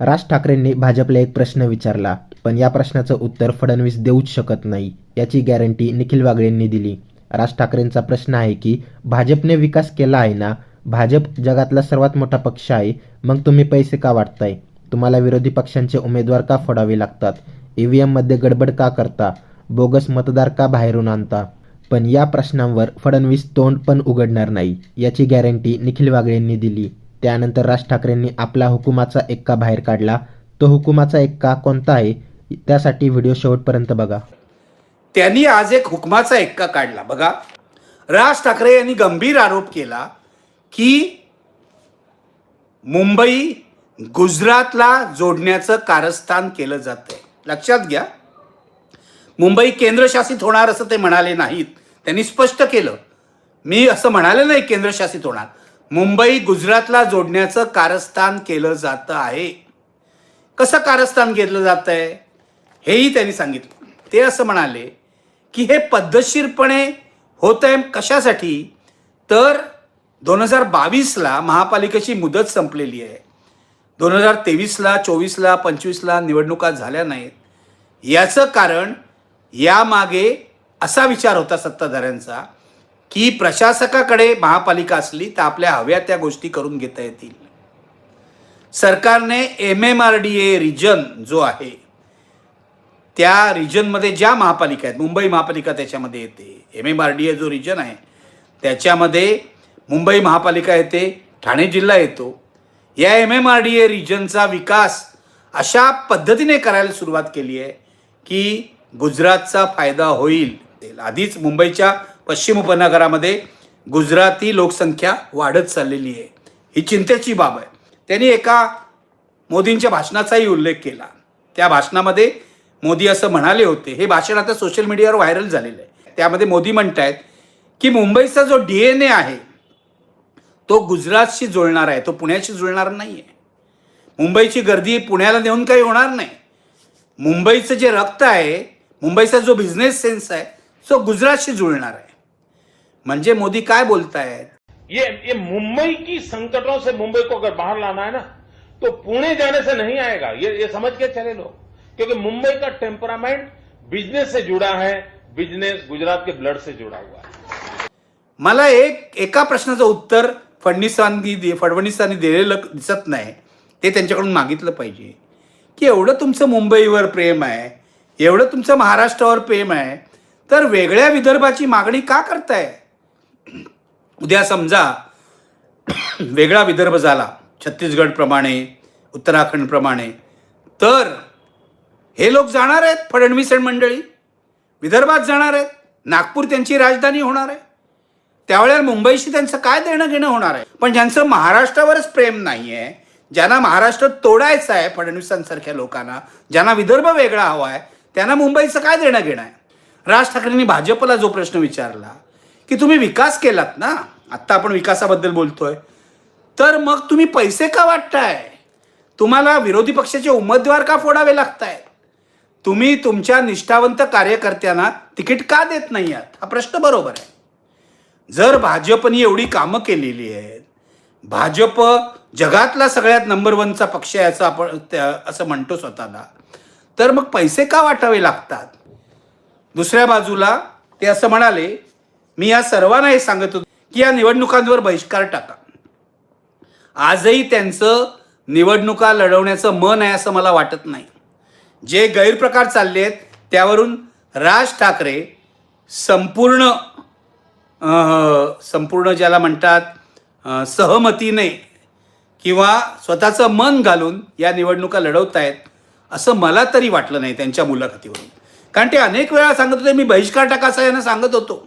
राज ठाकरेंनी भाजपला एक प्रश्न विचारला पण या प्रश्नाचं उत्तर फडणवीस देऊच शकत नाही याची गॅरंटी निखिल वागळेंनी दिली. राज ठाकरेंचा प्रश्न आहे की भाजपने विकास केला आहे ना? भाजप जगातला सर्वात मोठा पक्ष आहे मग तुम्ही पैसे का वाटताय? तुम्हाला विरोधी पक्षांचे उमेदवार का फोडावे लागतात? ईव्हीएममध्ये गडबड का करता? बोगस मतदार का बाहेरून आणता? पण या प्रश्नांवर फडणवीस तोंड पण उघडणार नाही याची गॅरंटी निखिल वागळेंनी दिली. त्यानंतर राज ठाकरेंनी आपला हुकुमाचा एक्का बाहेर काढला. तो हुकुमाचा एक्का कोणता आहे? त्यासाठी व्हिडिओ शेवटपर्यंत बघा. त्यांनी आज एक हुकमाचा एक्का काढला. बघा. राज ठाकरे यांनी गंभीर आरोप केला की मुंबई गुजरातला जोडण्याचं कारस्थान केलं जातंय. लक्षात घ्या. मुंबई केंद्रशासित होणार असं ते म्हणाले नाहीत. त्यांनी स्पष्ट केलं. मी असं म्हणाले नाही केंद्रशासित होणार. मुंबई गुजरातला जोडण्याचं कारस्थान केलं जातं आहे. कसं कारस्थान घेतलं जात आहे? हेही त्यांनी सांगितलं. ते असं म्हणाले की हे पद्धतशीरपणे होत आहे कशासाठी? तर दोन हजार बावीसला महापालिकेची मुदत संपलेली आहे. दोन हजार तेवीसला चोवीसला पंचवीसला निवडणुका झाल्या नाहीत. याचं कारण यामागे असा विचार होता सत्ताधाऱ्यांचा की प्रशासकाकडे महापालिका असली तर आपल्या हव्या त्या गोष्टी करून घेता येतील. सरकारने M M R D A region जो आहे त्या रिजनमध्ये ज्या महापालिका आहेत मुंबई महापालिका त्याच्यामध्ये येते. M M R D A जो रिजन आहे त्याच्यामध्ये मुंबई महापालिका येते ठाणे जिल्हा येतो. या M M R D A रिजनचा विकास अशा पद्धतीने करायला सुरुवात केली आहे की गुजरातचा फायदा होईल. आधीच मुंबईच्या पश्चिम उपनगरामध्ये गुजराती लोकसंख्या वाढत चाललेली आहे. ही चिंतेची बाब आहे. त्यांनी एका मोदींच्या भाषणाचाही उल्लेख केला. त्या भाषणामध्ये मोदी असं म्हणाले होते. हे भाषण आता सोशल मीडियावर व्हायरल झालेलं आहे. त्यामध्ये मोदी म्हणतायत की मुंबईचा जो डी एन ए आहे तो गुजरातशी जुळणार आहे. तो पुण्याशी जुळणार नाही आहे मुंबईची गर्दी पुण्याला नेऊन काही होणार नाही. मुंबईचं जे रक्त आहे मुंबईचा जो बिझनेस सेन्स आहे तो गुजरातशी जुळणार आहे. म्हणजे मोदी काय बोलतायत? ये ये मुंबई की संकटों से मुंबई को अगर बाहर लाना है ना तो पुणे जाने से नहीं आएगा। ये ये समझ के चले लोग। क्योंकि मुंबई का टेम्परामेंट बिजनेस से जुड़ा है बिजनेस गुजरात के ब्लड से जुड़ा हुआ है। मला एक एका प्रश्नाचं उत्तर फडणवीसांनी फडणवीसांनी दिलेलं दिसत नाही. ते त्यांच्याकडून मागितलं पाहिजे. की एवढं तुमचं मुंबईवर प्रेम आहे एवढं तुमचं महाराष्ट्रावर प्रेम आहे तर वेगळ्या विदर्भाची मागणी का करताय उद्या समजा वेगळा विदर्भ झाला छत्तीसगडप्रमाणे उत्तराखंडप्रमाणे तर हे लोक जाणार आहेत फडणवीस आणि मंडळी. विदर्भात जाणार आहेत. नागपूर त्यांची राजधानी होणार आहे. त्यावेळेला मुंबईशी त्यांचं काय देणं घेणं होणार आहे? पण ज्यांचं महाराष्ट्रावरच प्रेम नाही आहे ज्यांना महाराष्ट्र तोडायचं आहे फडणवीसांसारख्या लोकांना ज्यांना विदर्भ वेगळा हवा आहे त्यांना मुंबईचं काय देणं घेणं आहे? राज ठाकरेंनी भाजपला जो प्रश्न विचारला की तुम्ही विकास केलात ना? आत्ता आपण विकासाबद्दल बोलतोय. तर मग तुम्ही पैसे का वाटताय? तुम्हाला विरोधी पक्षाचे उमेदवार का फोडावे लागताय तुम्ही तुमच्या निष्ठावंत कार्यकर्त्यांना तिकीट का देत नाही आहात हा प्रश्न बरोबर आहे. जर भाजपनी एवढी कामं केलेली आहेत भाजप जगातला सगळ्यात नंबर वनचा पक्ष आहे असं आपण असं म्हणतो स्वतःला तर मग पैसे का वाटावे लागतात? दुसऱ्या बाजूला ते असं म्हणाले मी या सर्वांना हे सांगत होतो की या निवडणुकांवर बहिष्कार टाका. आजही त्यांचं निवडणुका लढवण्याचं मन आहे असं मला वाटत नाही. जे गैरप्रकार चालले आहेत त्यावरून राज ठाकरे संपूर्ण संपूर्ण ज्याला म्हणतात सहमतीने किंवा स्वतःचं मन घालून या निवडणुका लढवत आहेत असं मला तरी वाटलं नाही त्यांच्या मुलाखतीवरून. कारण ते अनेक वेळा सांगत होते मी बहिष्कार टाका असं यांना सांगत होतो.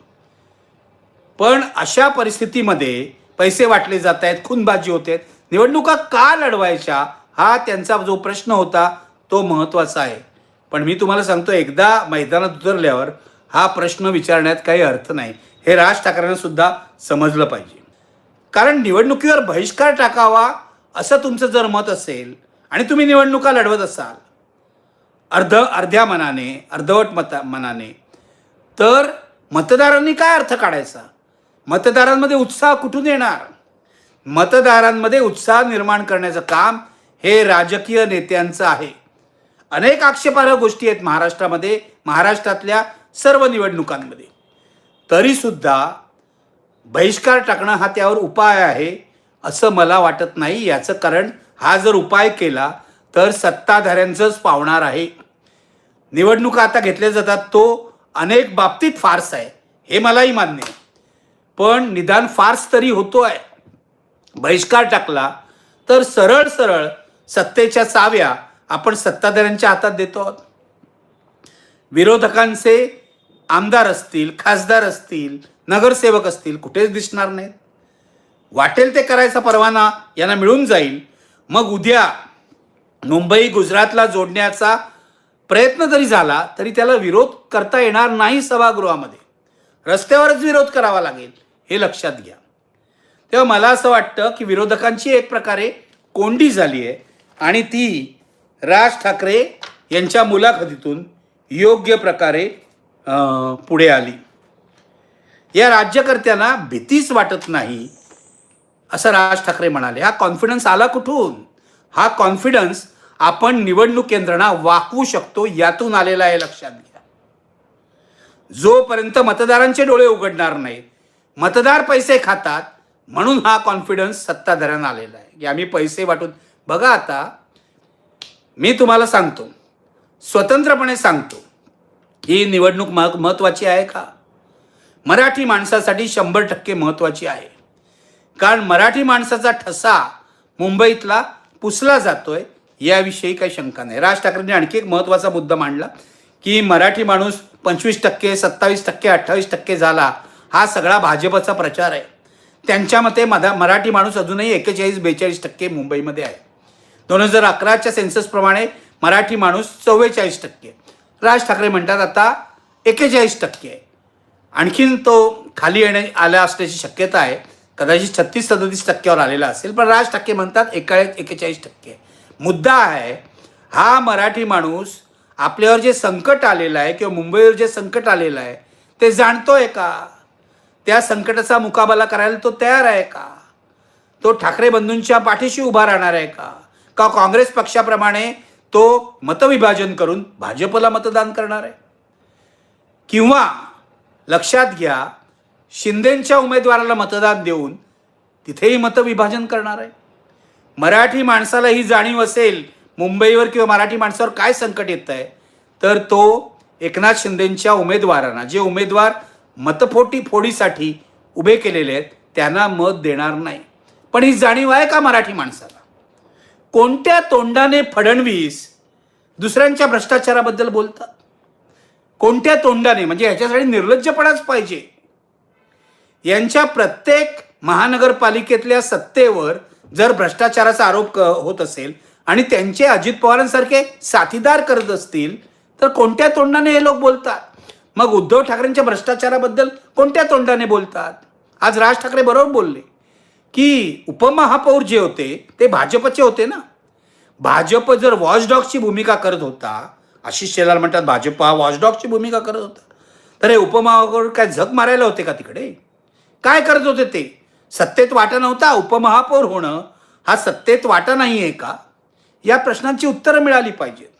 पण अशा परिस्थितीमध्ये पैसे वाटले जात आहेत खूनबाजी होते निवडणुका का लढवायच्या हा त्यांचा जो प्रश्न होता तो महत्त्वाचा आहे. पण मी तुम्हाला सांगतो एकदा मैदानात उतरल्यावर हा प्रश्न विचारण्यात काही अर्थ नाही. हे राज ठाकरेंना सुद्धा समजलं पाहिजे. कारण निवडणुकीवर बहिष्कार टाकावा असं तुमचं जर मत असेल आणि तुम्ही निवडणुका लढवत असाल अर्ध अर्ध्या मनाने अर्धवट मता मनाने तर मतदारांनी काय अर्थ काढायचा? मतदारांमध्ये उत्साह कुठून येणार? मतदारांमध्ये उत्साह निर्माण करण्याचं काम हे राजकीय नेत्यांचं आहे. अनेक आक्षेपार्ह गोष्टी आहेत महाराष्ट्रामध्ये महाराष्ट्रातल्या सर्व निवडणुकांमध्ये. तरीसुद्धा बहिष्कार टाकणं हा त्यावर उपाय आहे असं मला वाटत नाही. याचं कारण हा जर उपाय केला तर सत्ताधाऱ्यांचंच पावणार आहे. निवडणुका आता घेतल्या जातात तो अनेक बाबतीत फार्स आहे हे मलाही मान्य आहे. पण निदान फार्स तरी होतो आहे बहिष्कार टाकला तर सरळ सरळ सत्तेच्या चाव्या आपण सत्ताधाऱ्यांच्या हातात देतो. आहोत विरोधकांचे आमदार असतील खासदार असतील नगरसेवक असतील कुठेच दिसणार नाहीत. वाटेल ते करायचा परवाना यांना मिळून जाईल. मग उद्या मुंबई गुजरातला जोडण्याचा प्रयत्न जरी झाला तरी त्याला विरोध करता येणार नाही सभागृहामध्ये. रस्त्यावरच विरोध करावा लागेल. हे लक्षात घ्या. तेव्हा मला असं वाटतं की विरोधकांची एक प्रकारे कोंडी झाली आहे आणि ती राज ठाकरे यांच्या मुलाखतीतून योग्य प्रकारे पुढे आली. या राज्यकर्त्यांना भीतीच वाटत नाही असं राज ठाकरे म्हणाले. हा कॉन्फिडन्स आला कुठून? हा कॉन्फिडन्स आपण निवडणूक यंत्रणा वाकवू शकतो यातून आलेला आहे लक्षात घ्या. जोपर्यंत मतदारांचे डोळे उघडणार नाहीत मतदार पैसे खातात म्हणून हा कॉन्फिडन्स सत्ताधाऱ्यांना आलेला आहे. की आम्ही पैसे वाटून बघा आता मी तुम्हाला सांगतो स्वतंत्रपणे सांगतो ही निवडणूक मह महत्त्वाची आहे का? मराठी माणसासाठी शंभर टक्के महत्त्वाची आहे. कारण मराठी माणसाचा ठसा मुंबईतला पुसला जातोय याविषयी काही शंका नाही. राज ठाकरेंनी आणखी एक महत्त्वाचा मुद्दा मांडला की मराठी माणूस पंचवीस टक्के सत्तावीस टक्के अठ्ठावीस टक्के झाला हा सगळा भाजपचा प्रचार आहे. त्यांच्या मते मधा मराठी माणूस अजूनही एकेचाळीस बेचाळीस टक्के मुंबईमध्ये आहे. दोन हजार अकराच्या सेन्ससप्रमाणे मराठी माणूस चव्वेचाळीस टक्के. राज ठाकरे म्हणतात आता एकेचाळीस टक्के आहे. आणखीन तो खाली येणे आला असण्याची शक्यता आहे. कदाचित छत्तीस सदतीस टक्क्यावर आलेला असेल पण राज ठाकरे म्हणतात एका एकेचाळीस टक्के मुद्दा आहे हा मराठी माणूस आपल्यावर जे संकट आलेलं आहे किंवा मुंबईवर जे संकट आलेलं आहे ते जाणतोय का? त्या संकटाचा मुकाबला करायला तो तयार आहे का? तो ठाकरे बंधूंच्या पाठीशी उभा राहणार आहे का? का काँग्रेस पक्षाप्रमाणे तो मतविभाजन करून भाजपला मतदान करणार आहे? किंवा लक्षात घ्या शिंदेंच्या उमेदवाराला मतदान देऊन तिथेही मतविभाजन करणार आहे? मराठी माणसाला ही जाणीव असेल मुंबईवर किंवा मराठी माणसावर काय संकट येत आहे तर तो एकनाथ शिंदेंच्या उमेदवारांना जे उमेदवार मतफोटी फोडीसाठी उभे केलेले आहेत त्यांना मत देणार नाही. पण ही जाणीव आहे का मराठी माणसाला? कोणत्या तोंडाने फडणवीस दुसऱ्यांच्या भ्रष्टाचाराबद्दल बोलतात? कोणत्या तोंडाने? म्हणजे ह्याच्यासाठी निर्लज्जपणाच पाहिजे. यांच्या प्रत्येक महानगरपालिकेतल्या सत्तेवर जर भ्रष्टाचाराचा आरोप क- होत असेल आणि त्यांचे अजित पवारांसारखे साथीदार करत असतील तर कोणत्या तोंडाने हे लोक बोलतात? मग उद्धव ठाकरेंच्या भ्रष्टाचाराबद्दल कोणत्या तोंडाने बोलतात? आज राज ठाकरे बरोबर बोलले की उपमहापौर जे होते ते भाजपचे होते ना. भाजप जर वॉचडॉगची भूमिका करत होता आशिष शेलार म्हणतात भाजप हा वॉचडॉगची भूमिका करत होता. तर हे उपमहापौर काय झक मारायला होते का तिकडे? काय करत होते ते? सत्तेत वाटा नव्हता उपमहापौर होणं हा सत्तेत वाटा नाही आहे का? या प्रश्नांची उत्तरं मिळाली पाहिजेत.